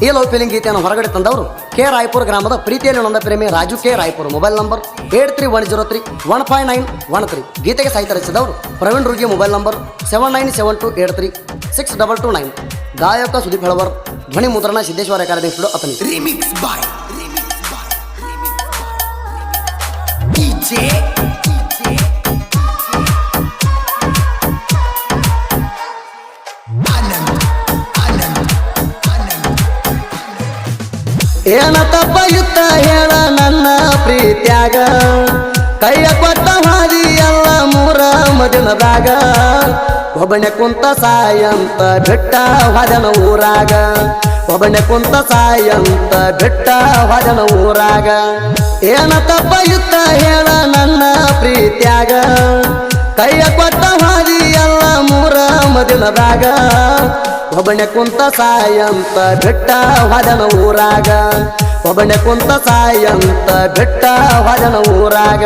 ಈ love feeling ಗೀತೆಯನ್ನು ಹೊರಗಡೆ ತಂದವರು ಕೆ ರಾಯಪುರ ಗ್ರಾಮದ ಪ್ರೀತಿಯಲ್ಲಿ ನೊಂದ ಪ್ರೇಮಿ Raju K Rayapura mobile number eight three one zero three one five nine one three. ಗೀತೆಗೆ ಸಾಹಿತ್ಯ ರಚಿಸಿದವರು Praveen ರುಗಿ mobile number seven nine seven two eight three six double two nine. ಗಾಯಕ ಸುದೀಪ್ ಹೆಳವರ್ ಧ್ವನಿ ಮುದ್ರಣ Siddeshwara academy studio Athani remix boy Remix ಏನ ತಪ್ಪಯುತ್ತ ಹೇಳ ನನ್ನ ಪ್ರೀತ್ಯಾಗ. ಕೈಯ ಕೊಟ್ಟ ಹಾದಿ ಎಲ್ಲ ಮೂರ ಮದಿನದಾಗ ಒಬ್ಬನೆ ಕುಂತ ಸಾಯಂತ ಬೆಟ್ಟ ಹೊದನ ಊರಾಗ. ಒಬ್ಬನೆ ಕುಂತ ಸಾಯಂತ ಬೆಟ್ಟ ಹೊದನ ಊರಾಗ. ಏನ ತಪ್ಪಯುತ್ತ ಹೇಳ ನನ್ನ ಪ್ರೀತ್ಯಾಗ. ಕೈಯ ಕೊಟ್ಟ ಹಾದಿ ಎಲ್ಲ ಮೂರ ಮದಿನದಾಗ ಒಬ್ಬನೇ ಕುಂತ ಸಾಯಂತ ಬೆಟ್ಟ ಹೊದನ ಊರಾಗ. ಒಬ್ಬಣೆ ಕುಂತ ಸಾಯಂತ ಬೆಟ್ಟ ಹೊದನ ಊರಾಗ.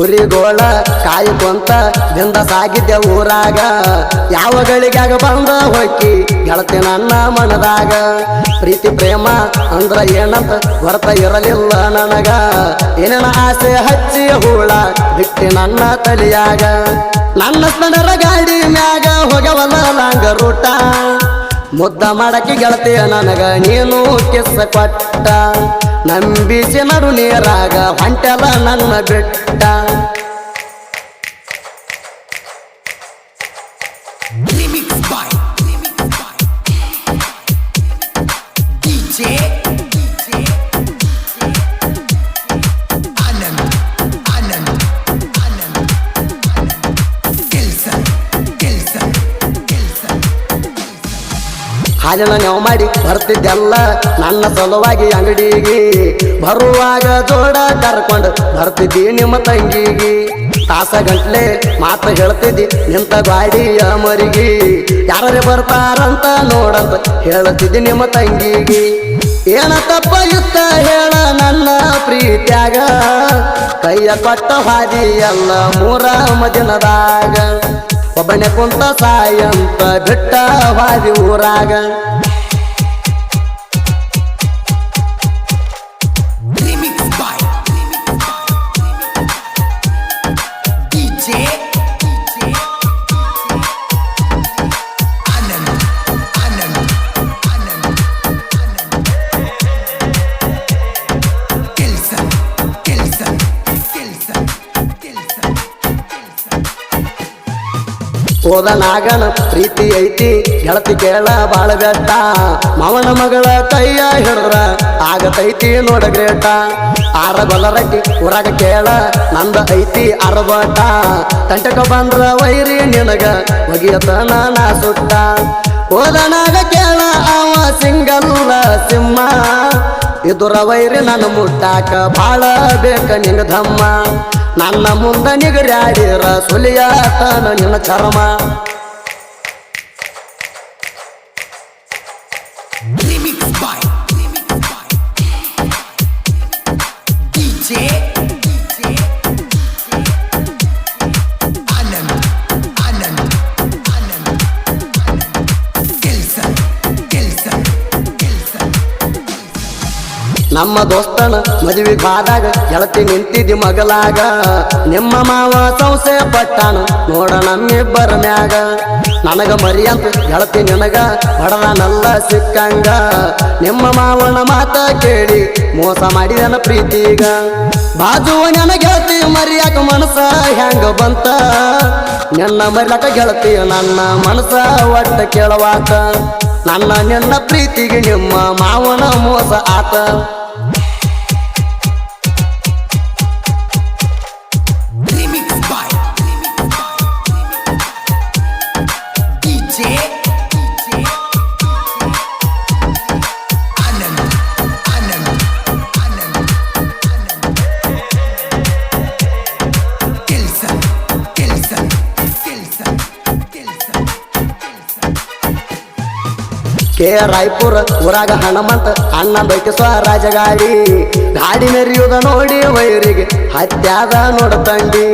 ಕುರಿಗೋಳ ಕಾಯ್ಕೊಂತ ದಿಂದ ಸಾಗಿದ್ದೆ ಊರಾಗ. ಯಾವ ಗಳಿಗಾಗ ಬಂದ ಹೊಕ್ಕಿ ಗೆಳತಿ ನನ್ನ ಮನದಾಗ. ಪ್ರೀತಿ, ಪ್ರೇಮ ಅಂದ್ರ ಏನಂತ ಹೊರತ ಇರಲಿಲ್ಲ ನನಗ. ಏನೇನ ಆಸೆ ಹಚ್ಚಿ ಹೂಳ ಬಿಟ್ಟಿ ನನ್ನ ತಲಿಯಾಗ. ನನ್ನ ಸ್ನರ ಗಾಡಿ ಮ್ಯಾಗ ಹೋಗವಲ್ಲ ನಂಗ ರೂಟ. ಮುದ್ದ ಮಾಡಕ್ಕೆ ಗೆಳತಿಯ ನನಗ ನೀನು ಕೆಸ ಕೊಟ್ಟ. ನಂಬಿಸಿ ಜನರು ನೀರಾಗ ಹೊಂಟಲ ನನ್ನ ಬೆಟ್ಟ. By ಹಾಲಿನ ನೆವ್ ಮಾಡಿ ಬರ್ತಿದ್ದೆಲ್ಲ ನನ್ನ ಸಲುವಾಗಿ ಅಂಗಡಿಗೆ. ಬರುವಾಗ ಜೋಡ ಕರ್ಕೊಂಡು ಬರ್ತಿದ್ದಿ ನಿಮ್ಮ ತಂಗಿಗೆ. ತಾಸ ಗಂಟ್ಲೆ ಮಾತು ಹೇಳ್ತಿದ್ದಿ ನಿಂತ ಗಾಡಿಯ ಮರಿಗೆ. ಯಾರೇ ಬರ್ತಾರಂತ ನೋಡಂತ ಹೇಳ್ತಿದ್ದಿ ನಿಮ್ಮ ತಂಗಿಗೆ. ಏನ ತಪ್ಪ ಇತ್ತ ಹೇಳ ನನ್ನ ಪ್ರೀತ್ಯಾಗ. ಕೈಯ ಕೊಟ್ಟ ಹಾದಿ ಎಲ್ಲ ಮೂರ ಮದಿನದಾಗ ಒಬ್ಬನೇ ಕುಂತ ಸಾಯಂತ ಬಿಟ್ಟ ಹಾದಿ ಊರಾಗ. ಹೋದನಾಗನ ಪ್ರೀತಿ ಐತಿ, ಗೆಳತಿ ಕೇಳ ಬಾಳ ಬೆಟ್ಟ. ಮಾವನ ಮಗಳ ಕೈಯ ಹಿಡ್ರ ಆಗತೈತಿ ನೋಡ ಗ್ರೇಟ. ಆರ ಬಲರಟ್ಟಿ ಊರಾಗ ಕೇಳ, ನಂದ ಐತಿ ಅರಬಟ ತಂಟಕ ಬಂದ್ರ ವೈರಿ ನಿನಗ ಒಗಿಯತನ ನಾ ಸುಟ್ಟ. ಹೋದನಾಗ ಕೇಳ ಅವ ಸಿಂಗಲ್ಲ ಸಿಂಹ. ಇದುರ ವೈರಿ ನನ್ನ ಮುಟ್ಟಾಕ ಬಾಳ ಬೇಕ ನಿಂಗ ಧಮ್ಮ. ನನ್ನ ಮುಂದ ನಿಗರ್ಯಾಡಿರ ಸುಲಿಯಾತನ ನಿನ್ನ ಚರ್ಮ. ನಮ್ಮ ದೋಸ್ತನ ಮದುವೆ ಬಾದಾಗ ಗೆಳತಿ ನಿಂತಿದ್ದಿ ಮಗಲಾಗ. ನಿಮ್ಮ ಮಾವ ಸಂಸೆ ಪಟ್ಟಾನ ನೋಡ ನಮ್ಮಿಬ್ಬರ ಮ್ಯಾಗ. ನನಗ ಮರಿಯಂತ ಎಳತಿ ನಿನಗ ಬಡದನಲ್ಲ ಸಿಕ್ಕಂಗ. ನಿಮ್ಮ ಮಾವನ ಮಾತ ಕೇಳಿ ಮೋಸ ಮಾಡಿದನ ಪ್ರೀತಿಗ. ಬಾಜು ಗೆಳತಿ ಮರಿಯಾಕ ಮನಸ ಹೆಂಗ ಬಂತ? ನಿನ್ನ ಮರಿಲಕ ಗೆಳತಿ ನನ್ನ ಮನಸ ಒಟ್ಟ ಕೇಳವಾತ. ನನ್ನ ನಿನ್ನ ಪ್ರೀತಿಗೆ ನಿಮ್ಮ ಮಾವನ ಮೋಸ ಆತ. ಕೆ ರಾಯ್ಪುರ ಊರಾಗ ಹನುಮಂತ ಅಣ್ಣ ಬೈಕಿಸುವ ರಾಜಗಾಡಿ. ಗಾಡಿ ಮೆರೆಯುವುದ ನೋಡಿ ವೈರಿಗೆ ಹತ್ಯಾದ ನೋಡ ತಂಡಿ.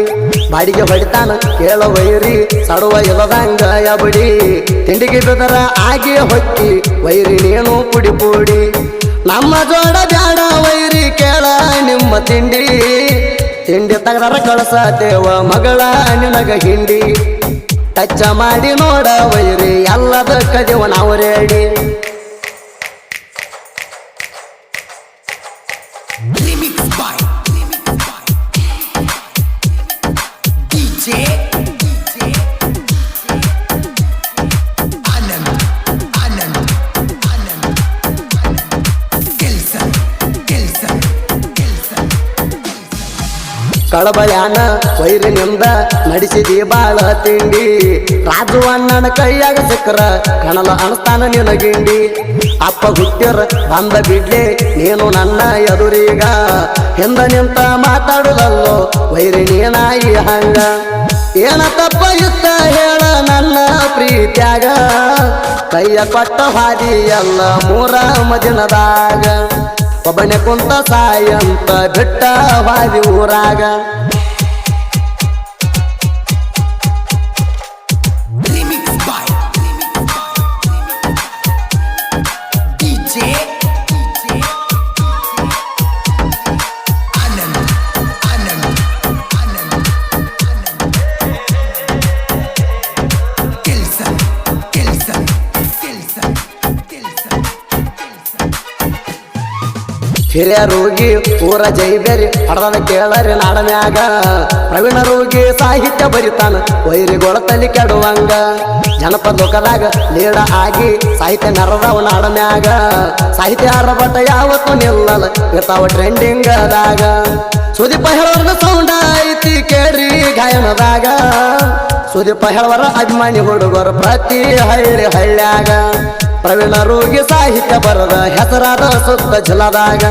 ಬಾಡಿಗೆ ಹೊಡಿತಾನ ಕೇಳ ವೈರಿ, ಸಡುವ ಇಲ್ಲದಂಗ ಯಬಡಿ ತಿಂಡಿಗೆ ಬೆದರ ಆಗಿ ಹೊಕ್ಕಿ ವೈರಿ ನೀನು ಪುಡಿ ಪುಡಿ. ನಮ್ಮ ಜೋಡ ಬ್ಯಾಡ ವೈರಿ ಕೇಳ ನಿಮ್ಮ ತಿಂಡಿ. ತಿಂಡಿ ಕಳಸ ದೇವ ಮಗಳ ನಿನಗ ಹಿಂಡಿ. ಟಚ್ಚ ಮಾಡಿ ನೋಡ ವೈರಿ. ಎಲ್ಲದ ಕದಿವ ನಾವು ಕಳಬಳ್ಯಾನ ವೈರಿನಿಂದ ನಡೆಸಿದಿ ಬಾಳ ತಿಂಡಿ. ರಾಜು ಅಣ್ಣನ ಕೈಯಾಗ ಸಿಕ್ಕರ, ಕಣಲ ಅಣಸ್ತಾನ ನಿನಗಿಂಡಿ. ಅಪ್ಪ ಹುಟ್ಟಿರ ಬಂದ ಬಿಡ್ಲೆ, ನೀನು ನನ್ನ ಎದುರೀಗ. ಹಿಂದ ನಿಂತ ಮಾತಾಡುದಲ್ಲೋ ವೈರಿ ನೀನಾಯಿ ಹಂಗ. ಏನ ತಪ್ಪ ಇತ್ತ ಹೇಳ ನನ್ನ ಪ್ರೀತ್ಯಾಗ. ಕೈಯ ಕೊಟ್ಟ ಹಾದಿ ಎಲ್ಲ ಮೂರ ಮದಿನದಾಗ ಒಬ್ಬನೇ ಕುಂತ ಸಾಯಂತ ಬಿಟ್ಟ ವಾದಿ ಊರಾಗ. ಹಿರಿಯ ರೋಗಿ ಊರ ಜೈಬೇರಿ ಹಡದನ ಕೇಳರಿ ನಾಡನ್ಯಾಗ. ಪ್ರವೀಣ ರೋಗಿ ಸಾಹಿತ್ಯ ಬರಿತಾನ, ವೈರಿಗೊಳ ತಲಿ ಕೆಡುವಂಗ. ಜನಪದ ಲೋಕದಾಗ ನೀಡ ಆಗಿ ಸಾಹಿತ್ಯ ನರದವ ನಾಡನ್ಯಾಗ. ಸಾಹಿತ್ಯ ಹರಬಟ ಯಾವತ್ತು ನಿಲ್ಲಲ್ಲ, ಇರ್ತಾವ ಟ್ರೆಂಡಿಂಗದಾಗ ಸುದೀಪ ಹೇಳೋರ್ನ ಸೌಂಡ್ ಐತಿ ಕೇಳ್ರಿ. ಗಾಯನದಾಗ ಸುದೀಪ ಹೇಳವರ ಅಭಿಮಾನಿ ಹುಡುಗರು ಪ್ರತಿ ಹಳ್ಳಿ ಹಳ್ಳ್ಯಾಗ ಪ್ರವೀಣ ರೋಗಿ ಸಾಹಿತ್ಯ ಬರದ ಹೆಸರಾದ ಸುತ್ತ ಜಿಲ್ಲದಾಗ